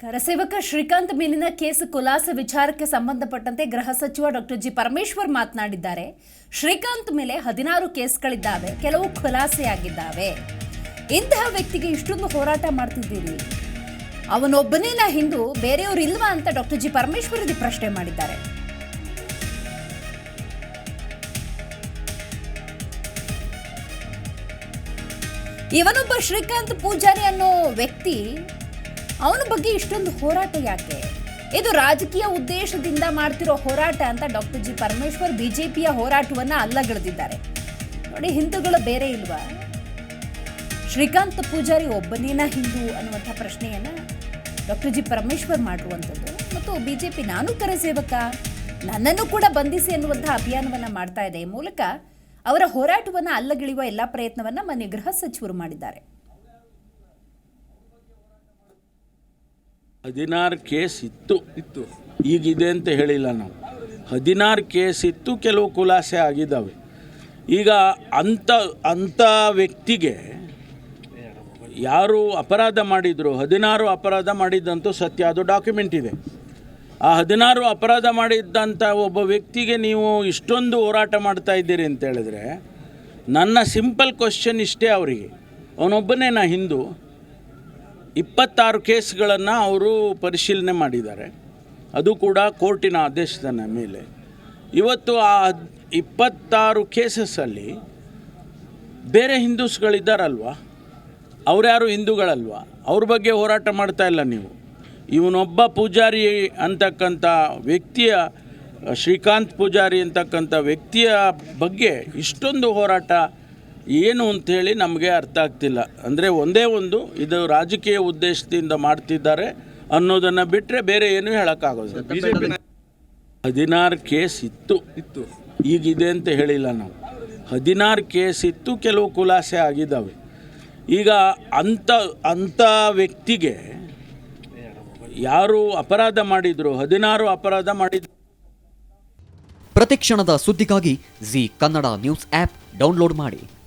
ಕರಸೇವಕ ಶ್ರೀಕಾಂತ್ ಮೇಲಿನ ಕೇಸ್ ಖುಲಾಸೆ ವಿಚಾರಕ್ಕೆ ಸಂಬಂಧಪಟ್ಟಂತೆ ಗೃಹ ಸಚಿವ ಡಾಕ್ಟರ್ ಜಿ ಪರಮೇಶ್ವರ್ ಮಾತನಾಡಿದ್ದಾರೆ. ಶ್ರೀಕಾಂತ್ ಮೇಲೆ ಹದಿನಾರು ಕೇಸ್ಗಳಿದ್ದಾವೆ. ಕೆಲವು ಖುಲಾಸೆಯಾಗಿದ್ದಾವೆ. ಇಂತಹ ವ್ಯಕ್ತಿಗೆ ಇಷ್ಟೊಂದು ಹೋರಾಟ ಮಾಡ್ತಿದ್ದೀರಿ. ಅವನೊಬ್ಬನೇನ ಹಿಂದೂ, ಬೇರೆಯವರು ಇಲ್ವಾ ಅಂತ ಡಾಕ್ಟರ್ ಜಿ ಪರಮೇಶ್ವರ್ ಇದು ಪ್ರಶ್ನೆ ಮಾಡಿದ್ದಾರೆ. ಇವನೊಬ್ಬ ಶ್ರೀಕಾಂತ್ ಪೂಜಾರಿ ಅನ್ನೋ ವ್ಯಕ್ತಿ ಅವನ ಬಗ್ಗೆ ಇಷ್ಟೊಂದು ಹೋರಾಟ ಯಾಕೆ? ಇದು ರಾಜಕೀಯ ಉದ್ದೇಶದಿಂದ ಮಾಡ್ತಿರೋ ಹೋರಾಟ ಅಂತ ಡಾಕ್ಟರ್ ಜಿ ಪರಮೇಶ್ವರ್ ಬಿಜೆಪಿಯ ಹೋರಾಟವನ್ನ ಅಲ್ಲಗಳೆದಿದ್ದಾರೆ. ನೋಡಿ, ಹಿಂದೂಗಳು ಬೇರೆ ಇಲ್ವಾ? ಶ್ರೀಕಾಂತ್ ಪೂಜಾರಿ ಒಬ್ಬನೇನ ಹಿಂದೂ ಅನ್ನುವಂಥ ಪ್ರಶ್ನೆಯನ್ನ ಡಾಕ್ಟರ್ ಜಿ ಪರಮೇಶ್ವರ್ ಮಾಡಿರುವಂಥದ್ದು. ಮತ್ತು ಬಿಜೆಪಿ ನಾನು ಕರಸೇವಕ? ನನ್ನನ್ನು ಕೂಡ ಬಂಧಿಸಿ ಅನ್ನುವಂಥ ಅಭಿಯಾನವನ್ನ ಮಾಡ್ತಾ ಇದೆ. ಈ ಮೂಲಕ ಅವರ ಹೋರಾಟವನ್ನ ಅಲ್ಲಗಿಳಿಯುವ ಎಲ್ಲ ಪ್ರಯತ್ನವನ್ನ ಮನೆ ಗೃಹ ಸಚಿವರು ಮಾಡಿದ್ದಾರೆ. ಹದಿನಾರು ಕೇಸ್ ಇತ್ತು. ಇತ್ತು. ಈಗಿದೆ ಅಂತ ಹೇಳಿಲ್ಲ ನಾವು. ಹದಿನಾರು ಕೇಸ್ ಇತ್ತು ಕೆಲವು ಖುಲಾಸೆ ಆಗಿದ್ದಾವೆ. ಈಗ ಅಂಥ ಅಂಥ ವ್ಯಕ್ತಿಗೆ ಯಾರು ಅಪರಾಧ ಮಾಡಿದ್ರು ಹದಿನಾರು ಅಪರಾಧ ಮಾಡಿದ್ದಂತೂ ಸತ್ಯ ಅದು ಡಾಕ್ಯುಮೆಂಟ್ ಇದೆ. ಆ ಹದಿನಾರು ಅಪರಾಧ ಮಾಡಿದ್ದಂಥ ಒಬ್ಬ ವ್ಯಕ್ತಿಗೆ ನೀವು ಇಷ್ಟೊಂದು ಹೋರಾಟ ಮಾಡ್ತಾ ಇದ್ದೀರಿ ಅಂತ ಹೇಳಿದ್ರೆ ನನ್ನ ಸಿಂಪಲ್ ಕ್ವಶನ್ ಇಷ್ಟೇ ಅವರಿಗೆ. ಅವನೊಬ್ಬನೇ ನಾ ಹಿಂದೂ. ಇಪ್ಪತ್ತಾರು ಕೇಸ್ಗಳನ್ನು ಅವರು ಪರಿಶೀಲನೆ ಮಾಡಿದ್ದಾರೆ. ಅದು ಕೂಡ ಕೋರ್ಟಿನ ಆದೇಶದ ಮೇಲೆ. ಇವತ್ತು ಆ ಇಪ್ಪತ್ತಾರು ಕೇಸಸ್ಸಲ್ಲಿ ಬೇರೆ ಹಿಂದೂಸ್ಗಳಿದ್ದಾರಲ್ವ? ಅವರ್ಯಾರು ಹಿಂದೂಗಳಲ್ವ? ಅವ್ರ ಬಗ್ಗೆ ಹೋರಾಟ ಮಾಡ್ತಾ ಇಲ್ಲ ನೀವು. ಇವನೊಬ್ಬ ಪೂಜಾರಿ ಅಂತಕ್ಕಂಥ ವ್ಯಕ್ತಿಯ, ಶ್ರೀಕಾಂತ್ ಪೂಜಾರಿ ಅಂತಕ್ಕಂಥ ವ್ಯಕ್ತಿಯ ಬಗ್ಗೆ ಇಷ್ಟೊಂದು ಹೋರಾಟ ಏನು ಅಂಥೇಳಿ ನಮಗೆ ಅರ್ಥ ಆಗ್ತಿಲ್ಲ. ಅಂದರೆ ಒಂದೇ ಒಂದು ಇದು ರಾಜಕೀಯ ಉದ್ದೇಶದಿಂದ ಮಾಡ್ತಿದ್ದಾರೆ ಅನ್ನೋದನ್ನು ಬಿಟ್ಟರೆ ಬೇರೆ ಏನೂ ಹೇಳೋಕ್ಕಾಗೋದು ಹದಿನಾರು ಕೇಸ್ ಇತ್ತು. ಇತ್ತು. ಈಗಿದೆ ಅಂತ ಹೇಳಿಲ್ಲ ನಾವು. ಹದಿನಾರು ಕೇಸ್ ಇತ್ತು ಕೆಲವು ಖುಲಾಸೆ ಆಗಿದ್ದಾವೆ. ಈಗ ಅಂಥ ಅಂಥ ವ್ಯಕ್ತಿಗೆ ಯಾರು ಅಪರಾಧ ಮಾಡಿದ್ರು ಹದಿನಾರು ಅಪರಾಧ ಮಾಡಿದ್ರು. ಪ್ರತಿಕ್ಷಣದ ಸುದ್ದಿಗಾಗಿ Zee Kannada news app download ಮಾಡಿ.